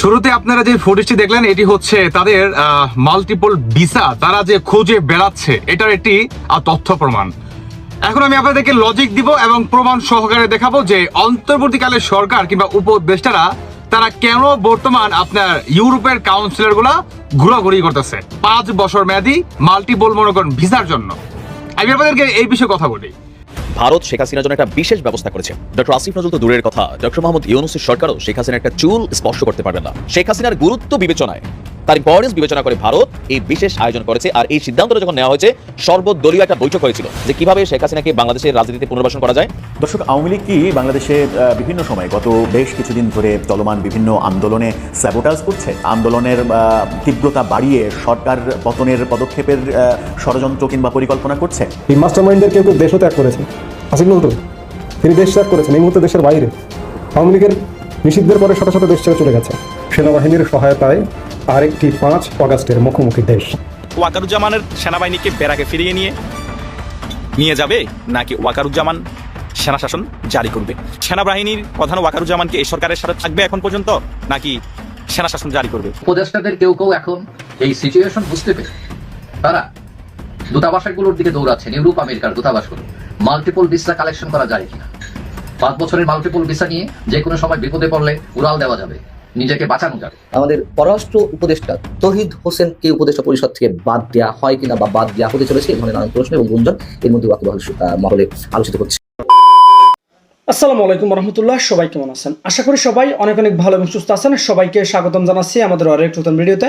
শুরুতে আপনারা যে ফুটেজটি দেখলেন, এটি হচ্ছে তাদের মাল্টিপল ভিসা তারা যে খুঁজে বেড়াচ্ছে, এটার একটি তথ্য প্রমাণ। এখন আমি আপনাদেরকে লজিক দিব এবং প্রমাণ সহকারে দেখাবো যে অন্তর্বর্তীকালে সরকার কিংবা উপদেষ্টারা, তারা কেন বর্তমান আপনার ইউরোপের কাউন্সিলরগুলা ঘোরাঘুরি করতেছে? পাঁচ বছর মেয়াদি মাল্টিপল মনে করেন ভিসার জন্য। আমি আপনাদেরকে এই বিষয়ে কথা বলি। ভারত শেখ হাসিনার জন্য একটা বিশেষ ব্যবস্থা করেছে। ডক্টর আসিফ নজরুল তো দূরের কথা। ডক্টর মোহাম্মদ ইউনুসের সরকারও শেখ হাসিনার একটা চুল স্পর্শ করতে পারবেন না। শেখ হাসিনার গুরুত্ব বিবেচনায় তার ইম্পর্টেন্স বিবেচনা করে ভারত এই বিশেষ আয়োজন করেছে। আর এই সিদ্ধান্তটা যখন নেওয়া হয়েছে সর্বদলীয় একটা বৈঠক হয়েছিল যে কীভাবে শেখ হাসিনাকে বাংলাদেশের রাজনীতিতে পুনর্বাসন করা যায়। দর্শক আওয়ামী লীগ কি বাংলাদেশে বিভিন্ন সময় গত বেশ কিছুদিন ধরে চলমান বিভিন্ন আন্দোলনে স্যাবোটাজ করছে? আন্দোলনের তীব্রতা বাড়িয়ে সরকার পতনের পদক্ষেপের ষড়যন্ত্র কিংবা পরিকল্পনা করছে? এই মাস্টার মাইন্ডের কেউ কেউ দেশও ত্যাগ করেছে। আসিফ নজরুল তিনি দেশ ত্যাগ করেছেন এই মুহূর্তে দেশের বাইরে। আওয়ামী লীগের নিষিদ্ধের পরে শত শত দেশ ছেড়ে চলে গেছে। সেনাবাহিনীর সহায়তায় আরেকটি পাঁচ অগাস্টের মুখোমুখি দেশ। ওয়াকারুজ্জামানের সেনাবাহিনীকে বেড়াকে ফিরিয়ে নিয়ে নিয়ে যাবে নাকি ওয়াকারুজ্জামান সেনা শাসন জারি করবে? সেনাবাহিনীর প্রধান ওয়াকারুজ্জামান কি এই সরকারের সাথে থাকবে এখন পর্যন্ত নাকি সেনা শাসন জারি করবে? উপদেষ্টাদের কেউ কেউ এখন এই সিচুয়েশন বুঝতে পেরে তারা দূতাবাসগুলোর দিকে দৌড়াচ্ছেন ইউরোপ আমেরিকার দূতাবাসগুলো। মাল্টিপল ভিসা কালেকশন করা যায় কিনা? পাঁচ বছরের মাল্টিপল ভিসা নিয়ে যে কোনো সময় বিপদে পড়লে উড়াল দেওয়া যাবে। নিজেকে বাঁচানো যাবে। আমাদের পররাষ্ট্র উপদেষ্টা তহিদ হোসেনকে উপদেষ্টা পরিষদ থেকে বাদ দেওয়া হয় কিনা বা বাদ দেওয়া হতে চলেছে এই ধরনের নানান প্রশ্ন এবং গুঞ্জন এর মধ্যে ওয়াকিবহাল মহলে আলোচিত করছে আসসালামু আলাইকুম রহমতুল্লাহ সবাই কেমন আছেন? আশা করি সবাই অনেক অনেক ভালো এবং সুস্থ আছেন। সবাইকে স্বাগতম জানাচ্ছি আমাদের আরেক নতুন ভিডিওতে।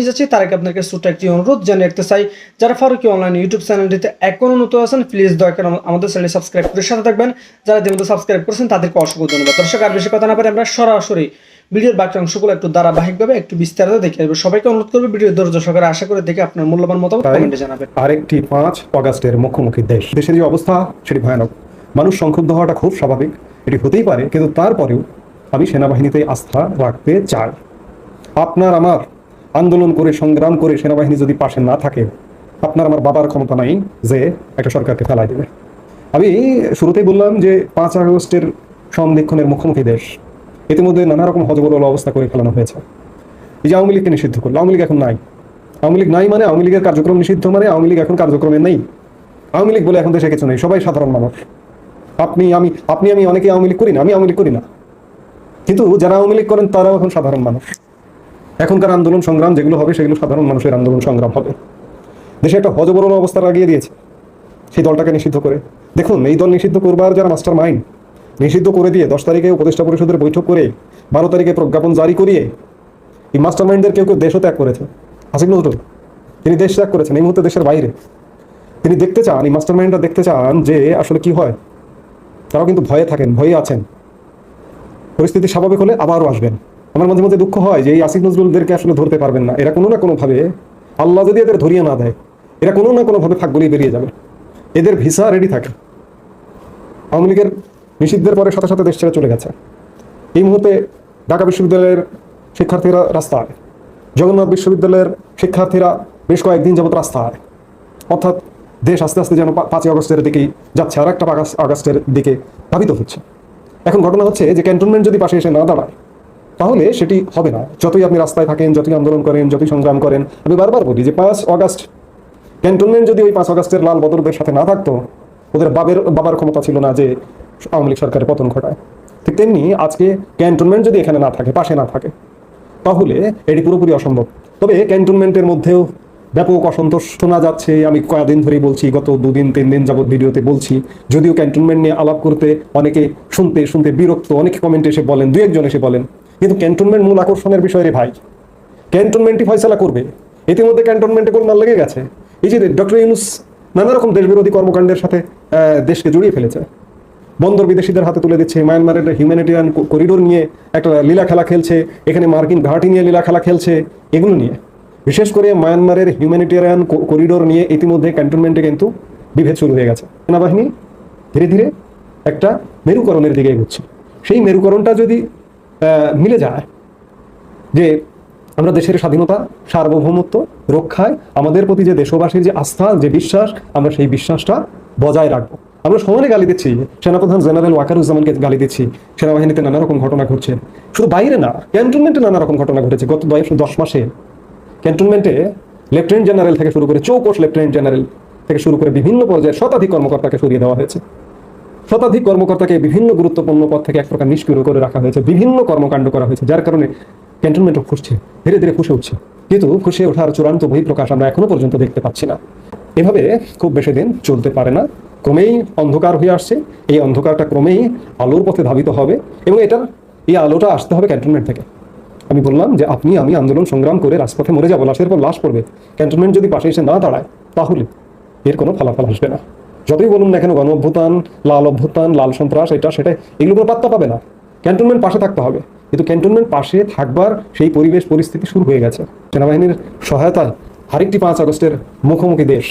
যাচ্ছি তার আগে আপনাকে ছোট্ট একটি অনুরোধ জানিয়ে রাখতে চাই যারা ফারুকি অনলাইন ইউটিউব চ্যানেলটিতে এখনও নতুন আছেন প্লিজ দয়া করে আমাদের চ্যানেল সাবস্ক্রাইব করে সাথে থাকবেন। যারা ইতিমধ্যে সাবস্ক্রাইব করেছেন তাদেরকে অসংখ্য ধন্যবাদ। দর্শক আর বেশি কথা না পারে আমরা সরাসরি ভিডিওর বাকি অংশগুলো একটু ধারাবাহিকভাবে একটু বিস্তারিত দেখে আসব। সবাইকে অনুরোধ করবে ভিডিও ধৈর্য সহকারে আশা করে দেখে আপনার মূল্যবান মতো কমেন্টে জানাবেন। আরেকটি পাঁচ অগাস্টের মুখোমুখি দেশ। দেশের যে অবস্থা সেটি ভয়ানক। মানুষ সংক্ষুব্ধ হওয়াটা খুব স্বাভাবিক। এটি হতেই পারে কিন্তু তারপরেও আমি সেনাবাহিনীতে আস্থা রাখতে চাই। আপনার আমার আন্দোলন করে, সংগ্রাম করে সেনাবাহিনী যদি পাশে না থাকে, আপনার আমার বাবার ক্ষমতা নাই যে একটা সরকারকে ফেলাই দেবে। আমি শুরুতেই বললাম যে পাঁচ আগস্টের সন্দেক্ষণের মুখোমুখি দেশ। ইতিমধ্যে নানা রকম হজবরল অবস্থা করে ফেলানো হয়েছে। এই যে আওয়ামী লীগকে নিষিদ্ধ করল, আওয়ামী লীগ এখন নাই। আওয়ামী লীগ নাই মানে আওয়ামী লীগের কার্যক্রম নিষিদ্ধ মানে আওয়ামী লীগ এখন কার্যক্রমে নেই। আওয়ামী লীগ বলে এখন দেশে কিছু নেই, সবাই সাধারণ মানুষ। আপনি, আমি আপনি, আমি অনেকে আওয়ামী লীগ করি না, আমি আওয়ামী লীগ করি না। কিন্তু যারা আওয়ামী লীগ করেন, তারাও এখন সাধারণ মানুষ। এখনকার আন্দোলন সংগ্রাম যেগুলো হবে, সেগুলো সাধারণ মানুষের আন্দোলন সংগ্রাম হবে। দেশে একটা হজবরল অবস্থা লাগিয়ে দিয়েছে সেই দলটাকে নিষিদ্ধ করে। দেখুন, এই দল নিষিদ্ধ করবার যারা মাস্টার মাইন্ড নিষিদ্ধ করে দিয়ে দশ তারিখে উপদেষ্টা পরিষদের বৈঠক করে, বারো তারিখে প্রজ্ঞাপন জারি করিয়ে এই মাস্টার মাইন্ডদের কেউ কেউ দেশও ত্যাগ করেছে। আসিফ নজরুল, তিনি দেশ ত্যাগ করেছেন, এই মুহূর্তে দেশের বাইরে। তিনি দেখতে চান, এই মাস্টার মাইন্ডরা দেখতে চান যে আসলে কি হয়। তারাও কিন্তু ভয়ে থাকেন, ভয়ে আছেন। পরিস্থিতি স্বাভাবিক হলে আবারও আসবেন। আমার মাঝে মধ্যে দুঃখ হয় যে এই আসিফ নজরুলদেরকে আসলে ধরতে পারবেন না। এরা কোনো না কোনোভাবে, আল্লাহ যদি এদের ধরিয়ে না দেয়, এরা কোনো না কোনোভাবে ফাঁক গলিয়ে বেরিয়ে যাবে। এদের ভিসা রেডি থাকে। আওয়ামী লীগের নিষিদ্ধের পরে সাথে সাথে দেশ ছেড়ে চলে গেছে। এই মুহূর্তে ঢাকা বিশ্ববিদ্যালয়ের শিক্ষার্থীরা রাস্তা রাস্তায় জগন্নাথ বিশ্ববিদ্যালয়ের শিক্ষার্থীরা বেশ কয়েকদিন যাবত রাস্তায় অর্থাৎ দেশ আস্তে আস্তে যেন পাঁচই আগস্টের দিকেই যাচ্ছে আর একটা আগস্টের দিকে ধাবিত হচ্ছে। এখন ঘটনা হচ্ছে যে ক্যান্টনমেন্ট যদি পাশে এসে না দাঁড়ায় তাহলে সেটি হবে না। যতই আপনি রাস্তায় থাকেন, যতই আন্দোলন করেন, যতই সংগ্রাম করেন, আমি বারবার বলি যে পাঁচ অগাস্ট, ক্যান্টনমেন্ট যদি ওই পাঁচ আগস্টের লাল বদরদের সাথে না থাকতো, ওদের বাবের, বাবার ক্ষমতা ছিল না যে আওয়ামী লীগ সরকারের পতন ঘটায়। ঠিক তেমনি আজকে ক্যান্টনমেন্ট যদি এখানে না থাকে, পাশে না থাকে, তাহলে এটি পুরোপুরি অসম্ভব। তবে ক্যান্টনমেন্টের মধ্যেও ব্যাপক অসন্তোষ শোনা যাচ্ছে। আমি কয়েকদিন ধরেই বলছি, গত দুদিন, তিন দিন যাবত ভিডিওতে বলছি, যদিও ক্যান্টনমেন্ট নিয়ে আলাপ করতে অনেকে শুনতে শুনতে বিরক্ত, অনেকে কমেন্টে এসে বলেন দু একজন এসে বলেন কিন্তু ক্যান্টনমেন্ট মূল আকর্ষণের বিষয় রে ভাই। ক্যান্টনমেন্টই ফয়সলা করবে। ইতিমধ্যে ক্যান্টনমেন্টে গোলমাল লেগে গেছে। এই যে ডক্টর ইউনুস নানা রকম দেশবিরোধী কর্মকাণ্ডের সাথে দেশকে জড়িয়ে ফেলেছে। বন্দর বিদেশিদের হাতে তুলে দিচ্ছে। মায়ানমারের হিউম্যানিটেরিয়ান করিডোর নিয়ে একটা লীলা খেলা খেলছে। এখানে মার্কিন ঘাটি নিয়ে লীলা খেলা খেলছে। এগুলো নিয়ে। বিশেষ করে মায়ানমারের হিউম্যানিটেরিয়ান করিডোর নিয়ে ইতিমধ্যে ক্যান্টনমেন্টে কিন্তু বিভেদ শুরু হয়ে গেছে। সেনাবাহিনী ধীরে ধীরে একটা মেরুকরণের দিকে এগোচ্ছে। সেই মেরুকরণটা যদি মিলে যায় যে আমরা দেশের স্বাধীনতা, সার্বভৌমত্ব রক্ষায় আমাদের প্রতি যে দেশবাসীর যে আস্থা, যে বিশ্বাস, আমরা সেই বিশ্বাসটা বজায় রাখব। আমরা সমানে গালি দিচ্ছি। সেনাপ্রধান জেনারেল ওয়াকারুজ্জামানকে গালি দিচ্ছি। সেনাবাহিনীতে নানা রকম ঘটনা ঘটছে। শুধু বাইরে না, ক্যান্টনমেন্টে নানা রকম ঘটনা ঘটেছে। গত দশ মাসে ক্যান্টনমেন্টে লেফটেন্যান্ট জেনারেল থেকে শুরু করে চৌকোশ লেফটেন্যান্ট জেনারেল থেকে শুরু করে বিভিন্ন পর্যায়ে শতাধিক কর্মকর্তাকে সরিয়ে দেওয়া হয়েছে। শতাধিক কর্মকর্তাকে বিভিন্ন গুরুত্বপূর্ণ পদ থেকে এক প্রকার নিষ্ক্রিয় করে রাখা হয়েছে, বিভিন্ন কর্মকাণ্ড করা হয়েছে, যার কারণে ক্যান্টনমেন্টও ফুসছে ধীরে ধীরে ফুসে উঠছে। কিন্তু ফুসে ওঠার চূড়ান্ত বহিঃপ্রকাশ আমরা এখনও পর্যন্ত দেখতে পাচ্ছি না। এভাবে খুব বেশি দিন চলতে পারে না। ক্রমেই অন্ধকার হয়ে আসছে। এই অন্ধকারটা ক্রমেই আলোর পথে ধাবিত হবে এবং এটার, এই আলোটা আসতে হবে ক্যান্টনমেন্ট থেকে। আমি বললাম যে আপনি, আমি আন্দোলন সংগ্রাম করে রাজপথে মরে যাব, লাশের পর লাশ পড়বে। ক্যান্টনমেন্ট যদি পাশে এসে না দাঁড়ায়, তাহলে এর কোনো ফলাফল আসবে না। যতই বলুন না কেন গণ অভ্যুত্থান লাল অভ্যুত্থান, লাল সন্ত্রাস, এটা, সেটা এগুলো কোনো পাত্তা পাবে না। ক্যান্টনমেন্ট পাশে থাকতে হবে। কিন্তু ক্যান্টনমেন্ট পাশে থাকবার সেই পরিবেশ, পরিস্থিতি শুরু হয়ে গেছে। সেনাবাহিনীর সহায়তায় আরেকটি পাঁচ আগস্টের মুখোমুখি দেশ।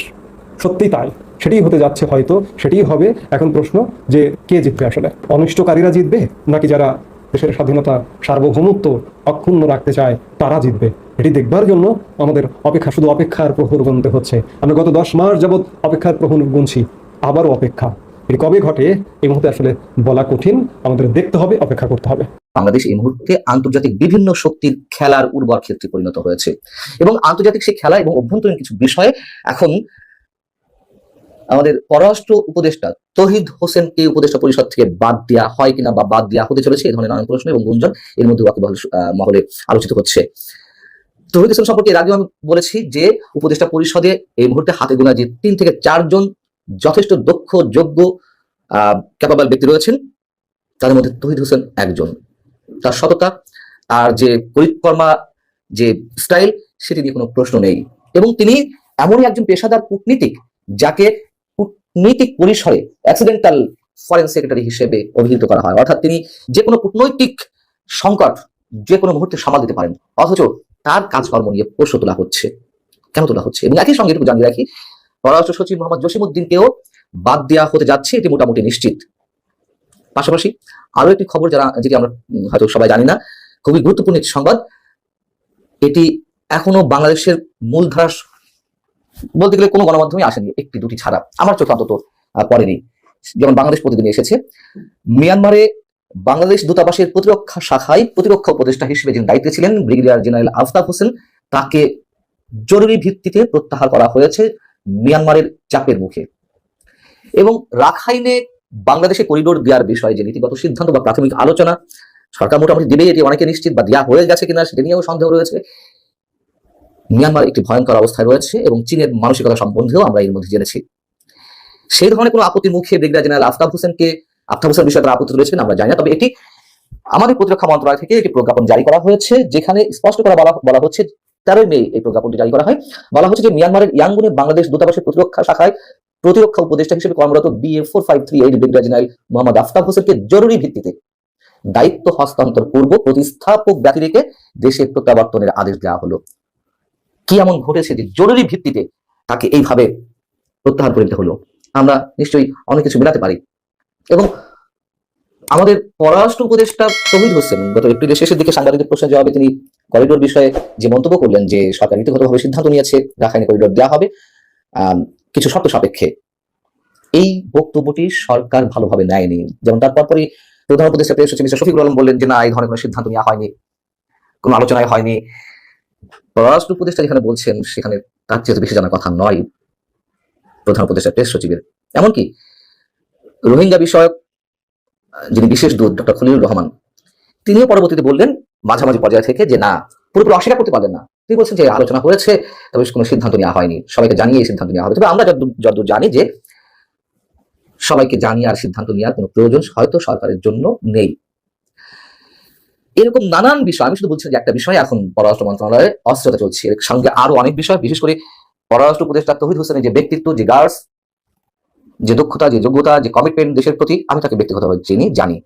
সত্যিই তাই। সেটাই হতে যাচ্ছে হয়তো, সেটাই হবে এখন প্রশ্ন যে কে জিতবে আসলে? অনিষ্টকারীরা জিতবে, নাকি যারা দেশের স্বাধীনতা সার্বভৌমত্ব অক্ষুণ্ণ রাখতে চায়, তারা জিতবে? এটি দেখবার জন্য আমাদের অপেক্ষা, শুধু অপেক্ষার প্রহর গুনতে হচ্ছে। আমরা গত দশ মাস যাবৎ অপেক্ষার প্রহর গুনছি। আবারও অপেক্ষা। এটি কবে ঘটে এই মুহূর্তে আসলে বলা কঠিন। আমাদের দেখতে হবে অপেক্ষা করতে হবে। বাংলাদেশ এই মুহূর্তে আন্তর্জাতিক বিভিন্ন শক্তির খেলার উর্বর ক্ষেত্রে পরিণত হয়েছে। এবং আন্তর্জাতিক সেই খেলা এবং অভ্যন্তরীণ কিছু বিষয়ে এখন আমাদের পররাষ্ট্র উপদেষ্টা তহিদ হোসেনকে উপদেষ্টা পরিষদ থেকে বাদ দেওয়া হয় কিনা বা বাদ দেওয়া হতে চলেছে এই ধরনের নানান প্রশ্ন এবং গুঞ্জন এর মধ্যে আহ, মহলে আলোচিত হচ্ছে। তহিদ হোসেন সম্পর্কে এর আগেও আমি বলেছি যে উপদেষ্টা পরিষদে এই মুহূর্তে হাতে গোনা যে তিন থেকে চারজন যথেষ্ট দক্ষ, যোগ্য ক্যাপাবল ব্যক্তি রয়েছেন। তাদের মধ্যে তহিদ হোসেন একজন। তার সততা আর যে পরিকর্মা, যে স্টাইল সেটি নিয়ে কোনো প্রশ্ন নেই। এবং তিনি এমনই একজন পেশাদার কূটনীতিক যাকে কূটনৈতিক পরিসরে অ্যাক্সিডেন্টাল ফরেন সেক্রেটারি হিসেবে অভিহিত করা হয়। অর্থাৎ তিনি যে কোনো কূটনৈতিক সংকট যে কোনো মুহূর্তে সামাল দিতে পারেন। অথচ তার কাজকর্ম নিয়ে প্রশ্ন তোলা হচ্ছে। কেন তোলা হচ্ছে? এবং একই সঙ্গে একটু জানিয়ে রাখি পররাষ্ট্র সচিব মোহাম্মদ জসিমুদ্দিনকেও বাদ দেওয়া হতে যাচ্ছে, এটি মোটামুটি নিশ্চিত। পাশাপাশি আরও একটি খবর যারা, যেটি আমরা হয়তো সবাই জানি না, খুবই গুরুত্বপূর্ণ একটি সংবাদ। এটি এখনও বাংলাদেশের মূলধারা বলতে গেলে কোনো গণমাধ্যমে আসেনি, একটি দুটি ছাড়া। আমার চোখে অন্তত পড়েনি। যেমন বাংলাদেশ প্রতিদিন এসেছে, মিয়ানমারে বাংলাদেশ দূতাবাসের প্রতিরক্ষা শাখায় প্রতিরক্ষা উপদেষ্টা হিসেবে যিনি দায়িত্বে ছিলেন, ব্রিগেডিয়ার জেনারেল আফতাব হোসেন, তাকে জরুরি ভিত্তিতে প্রত্যাহার করা হয়েছে। মিয়ানমারের চাপের মুখে। এবং রাখাইনে বাংলাদেশে করিডোর দেওয়ার বিষয়ে যে নীতিগত সিদ্ধান্ত বা প্রাথমিক আলোচনা, সরকার মোটামুটি দেবে, এটি অনেকে নিশ্চিত বা দেওয়া হয়ে গেছে কিনা সেটা নিয়েও সন্দেহ রয়েছে। মিয়ানমার একটি ভয়ঙ্কর অবস্থায় রয়েছে এবং চীনের মানসিকতা সম্বন্ধেও আমরা এর মধ্যে জেনেছি। সেই ধরনের কোনো আপত্তির মুখে ব্রিগেডিয়ার জেনারেল আফতাব হোসেনকে, আফতাব হোসেন বিষয়ে তারা আপত্তি তুলেছেন, আমরা জানি না, তবে এটি আমাদের প্রতিরক্ষা মন্ত্রণালয় থেকে একটি প্রজ্ঞাপন জারি করা হয়েছে, যেখানে স্পষ্ট করে বলা বলা হচ্ছে তেরোই মে এই প্রজ্ঞাপনটি জারি করা হয়। বলা হচ্ছে যে মিয়ানমারের ইয়াঙ্গুনে বাংলাদেশ দূতাবাসের প্রতিরক্ষা শাখায় প্রতিরক্ষা উপদেষ্টা হিসেবে কর্মরত BA four five three eight brigadier general Mohammad Aftab হোসেনকে জরুরি ভিত্তিতে দায়িত্ব হস্তান্তর পূর্ব প্রতিস্থাপক ব্যক্তি রেখে দেশে প্রত্যাবর্তনের আদেশ দেওয়া হলো। কি এমন ঘটেছে যে জরুরি ভিত্তিতে তাকে এইভাবে প্রত্যাহার করে নিতে হলো? আমরা নিশ্চয়ই অনেক কিছু মেলাতে পারি। এবং আমাদের পররাষ্ট্র উপদেষ্টা তহিদ হোসেন গত এপ্রিলের শেষের দিকে সাংবাদিকদের প্রশ্নের জবাবে তিনি করিডোর বিষয়ে যে মন্তব্য করলেন যে সরকার নীতিগতভাবে সিদ্ধান্ত নিয়েছে, রাখাইনে করিডোর দেওয়া হবে কিছু শর্ত সাপেক্ষে। এই বক্তব্যটি সরকার ভালোভাবে নেয়নি। যেমন তারপর পরই প্রধান উপদেষ্টা প্রেস সচিব মিস্টার শফিকুল আলম বললেন যে না, এই ধরনের কোনো সিদ্ধান্ত নেওয়া হয়নি, কোনো আলোচনায় হয়নি। পররাষ্ট্র উপদেষ্টা যেখানে বলছেন, সেখানে তার চেয়ে বেশি জানার কথা নয় প্রধান উপদেষ্টা প্রেস সচিবের। এমনকি রোহিঙ্গা বিষয়ক যিনি বিশেষ দূত, ডক্টর খলিলুর রহমান, তিনিও পরবর্তীতে বললেন মাঝামাঝি পর্যায়ে থেকে যে না, পুরোপুরি অস্বীকার করতে পারলেন না। তিনি বলছেন যে আলোচনা হয়েছে, তবে কোনো সিদ্ধান্ত নেওয়া হয়নি। সবাইকে জানিয়ে সিদ্ধান্ত নেওয়া হবে। তবে আমরা যতদূর জানি যে সবাইকে জানিয়ে আর সিদ্ধান্ত নেওয়ার কোনো প্রয়োজন হয়তো সরকারের জন্য নেই। এরকম নানান বিষয়, আমি শুধু বলছি যে একটা বিষয় এখন পররাষ্ট্র মন্ত্রণালয়ে অস্থিরতা চলছে। এর সঙ্গে আরও অনেক বিষয়, বিশেষ করে পররাষ্ট্র উপদেষ্টা তহিদ হোসেনের যে ব্যক্তিত্ব, যে গার্ডস যে দক্ষতা, যে যোগ্যতা, যে কমিটমেন্ট দেশের প্রতি, আমি তাকে ব্যক্তিগতভাবে চিনি, জানি।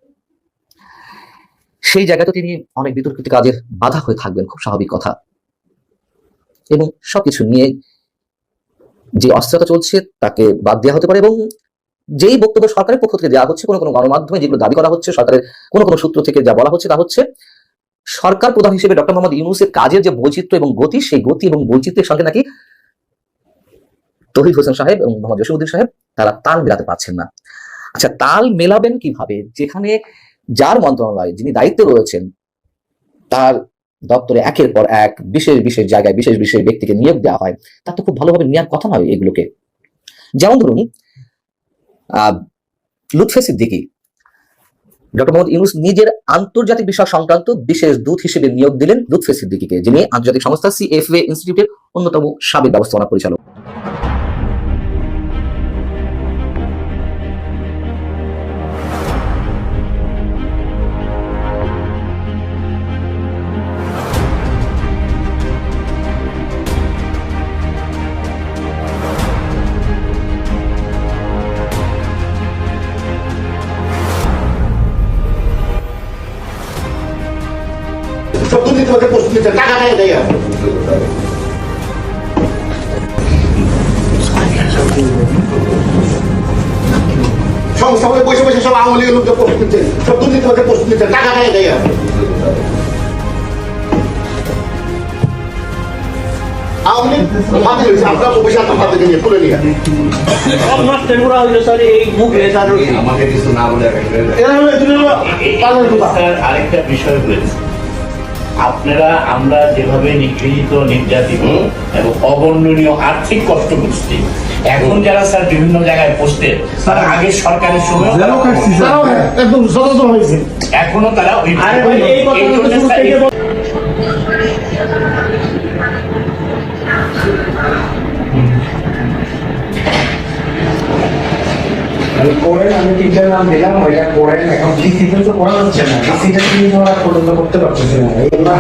সেই জায়গাতে তিনি অনেক বিতর্কিত কাজের বাধা হয়ে থাকবেন, খুব স্বাভাবিক কথা। এবং সবকিছু নিয়ে যে অস্থিরতা চলছে, তাকে বাদ দেওয়া হতে পারে এবং যেই বক্তব্য সরকারের পক্ষ থেকে দেওয়া হচ্ছে, কোনো কোনো গণমাধ্যমে যেগুলো দাবি করা হচ্ছে, সরকারের কোনো কোনো সূত্র থেকে যা বলা হচ্ছে তা হচ্ছে, সরকার প্রধান হিসেবে ডক্টর মোহাম্মদ ইউনুসের কাজের যে বৈচিত্র্য এবং গতি, সেই গতি এবং বৈচিত্র্যের সঙ্গে নাকি তহিদ হোসেন সাহেব এবং মোহাম্মদ জসিমুদ্দিন সাহেব, তারা তাল মেলাতে পারছেন না। আচ্ছা তাল মেলাবেন কীভাবে? যেখানে যার মন্ত্রণালয়, যিনি দায়িত্বে রয়েছেন, তার দপ্তরে একের পর এক বিশেষ বিশেষ জায়গায় বিশেষ বিশেষ ব্যক্তিকে নিয়োগ দেওয়া হয় তার তো খুব ভালোভাবে নেওয়ার কথা নয় এগুলোকে। যেমন ধরুন লুৎফে সিদ্দিকি, ডক্টর মোহাম্মদ ইউনুস নিজের আন্তর্জাতিক বিষয় সংক্রান্ত বিশেষ দূত হিসেবে নিয়োগ দিলেন লুৎফে সিদ্দিকিকে, যিনি আন্তর্জাতিক সংস্থা সিএফএ ইনস্টিটিউটের অন্যতম সাবেক ব্যবস্থাপনা পরিচালক। বসে বসে সব আওয়ামী লীগের প্রস্তুতি নিচ্ছে সব প্রস্তুতি নিচ্ছে টাকা নেই দেয় আওয়ামী লীগ? বাতিল হয়েছে আপনারা বসে আপনার তাদেরকে নিয়ে তুলে নিয়ে। আমাকে কিছু না বলে এরা হলো পালন আরেকটা বিষয় রয়েছে আপনারা আমরা যেভাবে নিগৃহীত নির্যাতিত এবং অবর্ণনীয় আর্থিক কষ্ট করছি এখন যারা স্যার বিভিন্ন জায়গায় পোস্টে তারা আগে সরকারের সময় একদম হয়েছে। এখনও তারা ওই করেন আমি টিচার নাম দিলাম, ওইটা করেন এখন ডিসিপ্লিন তো করা হচ্ছে না। ডিসিপ্লিন চেঞ্জ হওয়া পর্যন্ত করতে পারতেছি না।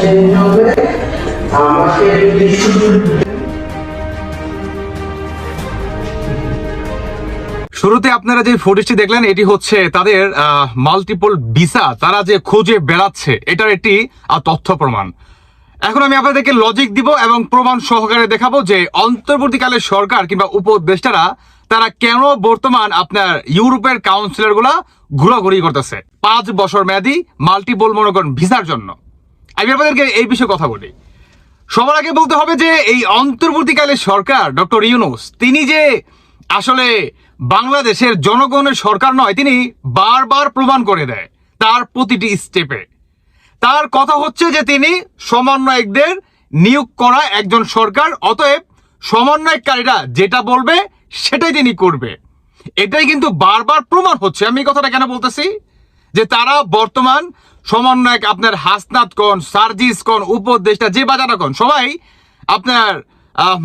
চেঞ্জ হবে আমাকে যদি শুধু শুরুতে আপনারা যে ফুটেজটি দেখলেন, এটি হচ্ছে তাদের মাল্টিপল ভিসা তারা যে খুঁজে বেড়াচ্ছে, এটার একটি তথ্য প্রমাণ। এখন আমি আপনাদেরকে লজিক দিব এবং প্রমাণ সহকারে দেখাবো যে অন্তর্বর্তীকালে সরকার কিংবা উপদেষ্টারা তারা কেন বর্তমান আপনার ইউরোপের কাউন্সিলরগুলা ঘোরাঘুরি করতেছে? পাঁচ বছর মেয়াদি মাল্টিপল মনে করেন ভিসার জন্য। আমি আপনাদেরকে এই বিষয়ে কথা বলি। সবার আগে বলতে হবে যে এই অন্তর্বর্তীকালে সরকার, ডক্টর ইউনুস, তিনি যে আসলে বাংলাদেশের জনগণের সরকার নয়, তিনি বারবার প্রমাণ করে দেয় তার প্রতিটি স্টেপে তার কথা হচ্ছে যে তিনি সমন্বয়কদের নিয়োগ করা একজন সরকার, অতএব সমন্বয়কারীরা যেটা বলবে সেটাই তিনি করবে। এটাই কিন্তু বারবার প্রমাণ হচ্ছে। আমি কথাটা কেন বলতেছি? যে তারা বর্তমান সমন্বয়ক আপনার হাসনাত কোন, সার্জিস কোন, উপদেষ্টা, যে বাজারা কন, সবাই আপনার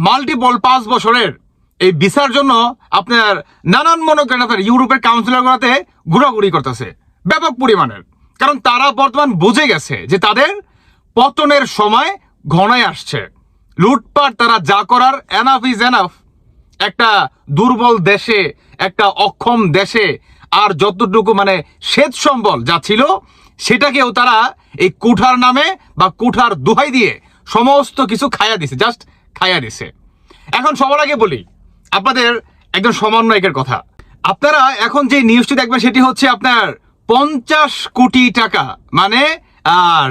মাল্টিপল পাঁচ বছরের এই ভিসার জন্য আপনার নানান মনে করেন আপনার ইউরোপের কাউন্সিলরগুলোতে ঘোরাঘুরি করতেছে। ব্যাপক পরিমাণের। কারণ তারা বর্তমান বুঝে গেছে যে তাদের পতনের সময় ঘনায় আসছে। লুটপাট তারা যা করার এনাফ ইজ এনাফ একটা দুর্বল দেশে, একটা অক্ষম দেশে, আর যতটুকু মানে শ্বেত সম্বল যা ছিল, সেটাকেও তারা এই কুঠার নামে বা কুঠার দোহাই দিয়ে সমস্ত কিছু খায়া দিছে জাস্ট খায়া দিছে। এখন সবার আগে বলি, আপনাদের একজন সমন্বয়কের কথা। আপনারা এখন যে নিউজটি দেখবেন, সেটি হচ্ছে আপনার পঞ্চাশ কোটি টাকা মানে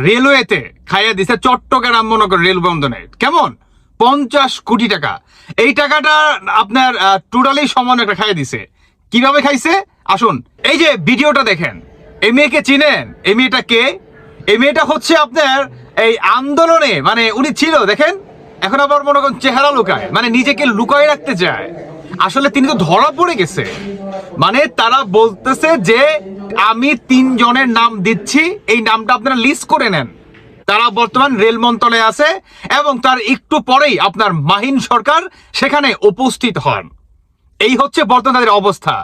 রেলওয়েতে খাইয়া দিছে চট্টগ্রাম মনে করেন রেল বন্ধনে কেমন? পঞ্চাশ কোটি টাকা। এই টাকাটা আপনার টোটালি সমান একটা খাইয়ে দিছে। কীভাবে খাইছে? আসুন, এই যে ভিডিওটা দেখেন। এই মেয়েকে চিনেন? এই মেয়েটা কে? এই মেয়েটা হচ্ছে আপনার এই আন্দোলনে মানে উনি ছিল, দেখেন? এখন আবার মনে করেন চেহারা লুকায় মানে নিজেকে লুকায় রাখতে চায়। আসলে তিনি তো ধরা পড়ে গেছে। মানে তারা বলতেছে যে, আমি তিনজনের নাম দিচ্ছি, এই নামটা আপনারা লিস্ট করে নেন। তারা বর্তমান রেল মন্ত্রণালয়ে আছে এবং তার একটু পরেই আপনার মাহিন সরকার সেখানে উপস্থিত হন। এই হচ্ছে বর্তমান তাদের অবস্থা।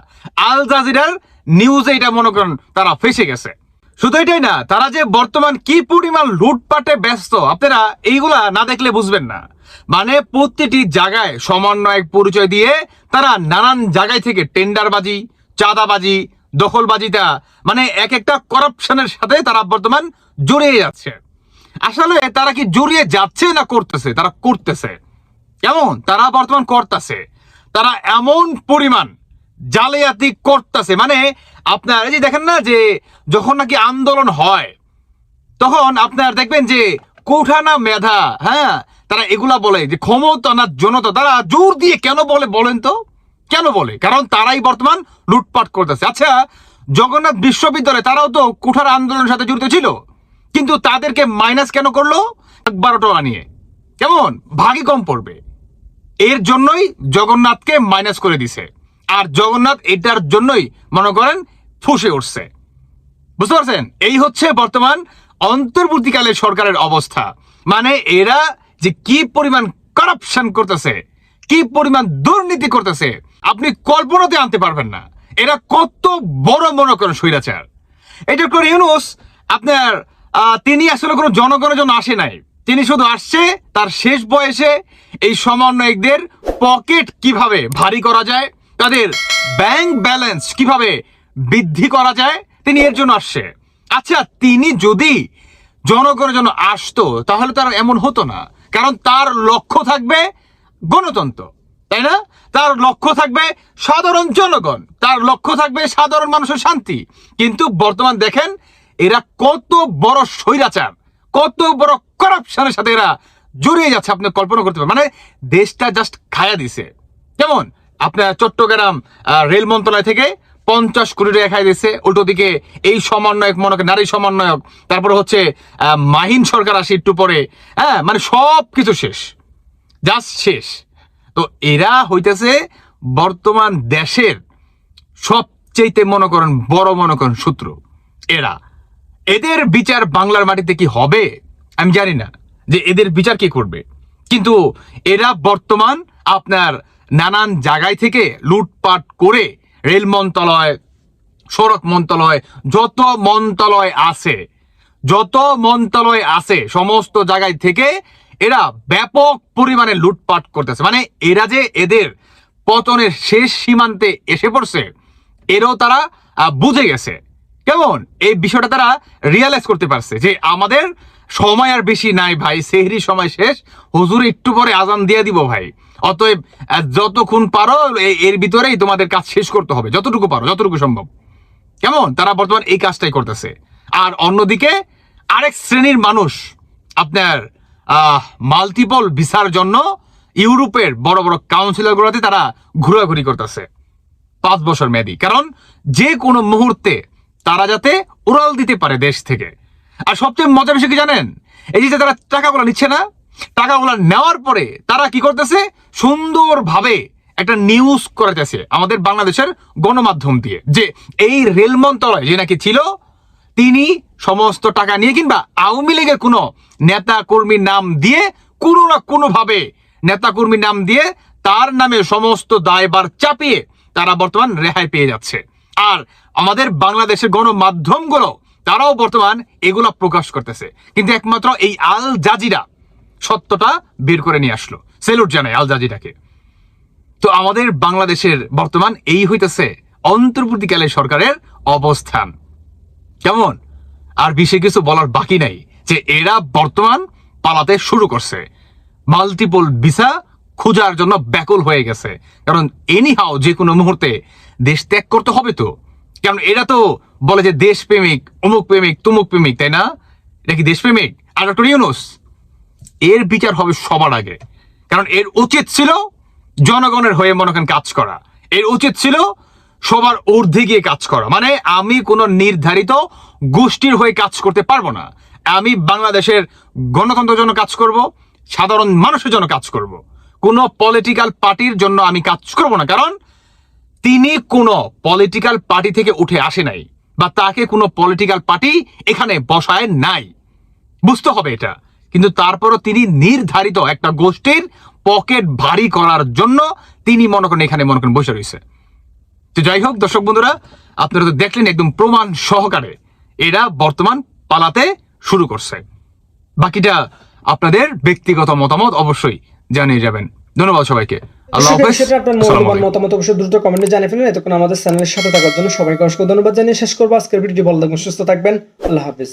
আল জাজিরার নিউজে এটা মনে করেন তারা ফেসে গেছে। শুধু এটাই না, তারা যে বর্তমান কি পরিমাণ লুটপাটে ব্যস্ত, আপনারা এইগুলা না দেখলে বুঝবেন না। মানে প্রতিটি জায়গায় সমন্বয়ক পরিচয় দিয়ে তারা নানান জায়গায় থেকে টেন্ডারবাজি, চাঁদাবাজি, দখলবাজিটা মানে এক একটা করাপশনের সাথে তারা বর্তমান জড়িয়ে যাচ্ছে আসলে তারা কি জড়িয়ে যাচ্ছে না করতেছে? তারা করতেছে। কেমন? তারা বর্তমান করতেছে। তারা এমন পরিমাণ জালিয়াতি করতেছে। মানে আপনার, এই যে দেখেন না যে যখন নাকি আন্দোলন হয়, তখন আপনার দেখবেন যে কোঠা না মেধা হ্যাঁ তারা এগুলা বলে যে ক্ষমতা না জনতা, তারা জোর দিয়ে কেন বলে বলেন তো? কেন বলে? কারণ তারাই বর্তমান লুটপাট করতেছে। আচ্ছা জগন্নাথ বিশ্ববিদ্যালয় তারাও তো কুঠার আন্দোলনের সাথে জড়িত ছিল। কিন্তু তাদেরকে মাইনাস কেন করল? বারো টাকা নিয়ে। কেমন? ভাগই কম পড়বে। এর জন্যই জগন্নাথকে মাইনাস করে দিছে। আর জগন্নাথ এটার জন্যই, মনে করেন, ফুসে উঠছে। বুঝতে পারছেন? এই হচ্ছে বর্তমান অন্তর্বর্তীকালে সরকারের অবস্থা। মানে এরা যে কি পরিমাণ কারাপশন করতেছে, কি পরিমাণ দুর্নীতি করতেছে, আপনি কল্পনাতে আনতে পারবেন না। এরা কত বড় মনে করেন স্বৈরাচার। এই ডক্টর ইউনুস আপনার তিনি আসলে কোনো জনগণের জন্য আসে নাই। তিনি শুধু আসছে, তার শেষ বয়সে এই সমন্বয়কদের পকেট কীভাবে ভারী করা যায়, তাদের ব্যাংক ব্যালেন্স কীভাবে বৃদ্ধি করা যায়, তিনি এর জন্য আসছে। আচ্ছা তিনি যদি জনগণের জন্য আসতো, তাহলে তার এমন হতো না। কারণ তার লক্ষ্য থাকবে গণতন্ত্র, তাই না? তার লক্ষ্য থাকবে সাধারণ জনগণ, তার লক্ষ্য থাকবে সাধারণ মানুষের শান্তি। কিন্তু বর্তমান দেখেন এরা কত বড় স্বৈরাচার, কত বড় করাপশনের সাথে এরা জড়িয়ে যাচ্ছে, আপনি কল্পনা করতে পারেন। মানে দেশটা জাস্ট খায়া দিছে। কেমন? আপনার চট্টগ্রাম রেল মন্ত্রণালয় থেকে পঞ্চাশ কোটি টাকা খাই দিচ্ছে উল্টো দিকে এই সমন্বয়ক, মনে নারী সমন্বয়ক, তারপরে হচ্ছে মাহিন সরকার আসে একটু পরে। হ্যাঁ মানে সব কিছু শেষ। জাস্ট শেষ। তো এরা হইতেছে বর্তমান দেশের সবচেয়েতে মনে করেন বড় মনে করেন সূত্র এরা। এদের বিচার বাংলার মাটিতে কি হবে? আমি জানি না। যে এদের বিচার কি করবে? কিন্তু এরা বর্তমান আপনার নানান জায়গায় থেকে লুটপাট করে রেল মন্ত্রণালয়, সড়ক মন্ত্রণালয়, যত মন্ত্রণালয় আছে, যত মন্ত্রণালয় আছে, সমস্ত জায়গায় থেকে এরা ব্যাপক পরিমাণে লুটপাট করতেছে। মানে এরা যে এদের পতনের শেষ সীমান্তে এসে পড়ছে, এরও তারা বুঝে গেছে। কেমন? এই বিষয়টা তারা রিয়ালাইজ করতে পারছে যে আমাদের সময় আর বেশি নাই ভাই সেহরি সময় শেষ। হুজুর একটু পরে আজান দিয়ে দিব ভাই। অতএব যতক্ষণ পারো এর ভিতরেই তোমাদের কাজ শেষ করতে হবে। যতটুকু পারো, যতটুকু সম্ভব। কেমন? তারা বর্তমান এই কাজটাই করতেছে। আর অন্যদিকে, আরেক শ্রেণির মানুষ, আপনার মাল্টিপল ভিসার জন্য ইউরোপের বড় বড় কাউন্সিলরগুলোতে তারা ঘোরাঘুরি করতেছে। পাঁচ বছর মেয়াদি। কারণ, যে কোনো মুহূর্তে তারা যাতে উড়াল দিতে পারে দেশ থেকে। আর সবচেয়ে মজার বিষয় কি জানেন? এই যে তারা টাকাগুলো নিচ্ছে না, টাকাগুলো নেওয়ার পরে তারা কি করতেছে? সুন্দরভাবে একটা নিউজ করাতেছে আমাদের বাংলাদেশের গণমাধ্যম দিয়ে যে এই রেল মন্ত্রণালয় যে নাকি ছিল, তিনি সমস্ত টাকা নিয়ে কিংবা আওয়ামী লীগের কোনো নেতা কর্মীর নাম দিয়ে কোনো না কোনোভাবে নেতা কর্মীর নাম দিয়ে তার নামে সমস্ত দায়বার চাপিয়ে তারা বর্তমান রেহাই পেয়ে যাচ্ছে। আর আমাদের বাংলাদেশের গণমাধ্যমগুলো, তারাও বর্তমান এগুলো প্রকাশ করতেছে। কিন্তু একমাত্র এই আল জাজিরা সত্যটা বের করে নিয়ে আসলো। সেলুট জানায় আল জাজিরাকে। তো আমাদের বাংলাদেশের বর্তমান এই হইতেছে অন্তর্বর্তীকালে সরকারের অবস্থান। কেমন? আর বিশেষ কিছু বলার বাকি নাই যে এরা বর্তমান পালাতে শুরু করছে। মাল্টিপল ভিসা খোঁজার জন্য ব্যাকুল হয়ে গেছে। কারণ এনিহাও যে কোনো মুহূর্তে দেশ ত্যাগ করতে হবে তো? কারণ এরা তো বলে যে দেশপ্রেমিক অমুক প্রেমিক তুমুক প্রেমিক তাই না? এটা কি দেশপ্রেমিক? আর ইউনুস, এর বিচার হবে সবার আগে। কারণ এর উচিত ছিল জনগণের হয়ে মনে করেন কাজ করা। এর উচিত ছিল সবার ঊর্ধ্বে গিয়ে কাজ করা। মানে আমি কোনো নির্ধারিত গোষ্ঠীর হয়ে কাজ করতে পারব না। আমি বাংলাদেশের গণতন্ত্রের জন্য কাজ করব, সাধারণ মানুষের জন্য কাজ করব। কোনো পলিটিক্যাল পার্টির জন্য আমি কাজ করব না। কারণ তিনি কোনো পলিটিক্যাল পার্টি থেকে উঠে আসে নাই বা তাকে কোনো পলিটিক্যাল পার্টি এখানে বসায় নাই। বুঝতে হবে এটা। কিন্তু তারপরও তিনি নির্ধারিত একটা গোষ্ঠীর পকেট ভারী করার জন্য তিনি মনে করেন এখানে মনে করেন বসে রয়েছে। তো যাই হোক, দর্শক বন্ধুরা, আপনারা তো দেখলেন একদম প্রমাণ সহকারে এরা বর্তমান পালাতে শুরু করছে। বাকিটা আপনাদের ব্যক্তিগত মতামত অবশ্যই জানিয়ে যাবেন। ধন্যবাদ সবাইকে। আল্লাহ হাফেজ আপনার। মতামত অবশ্যই দ্রুত কমেন্টে জানিয়ে ফেলুন। এতক্ষণ আমাদের চ্যানেলের সাথে থাকার জন্য সবাইকে অসংখ্য ধন্যবাদ জানিয়ে শেষ করব। আজকের ভিডিওটি ভালো থাকবেন সুস্থ থাকবেন। আল্লাহ হাফিজ।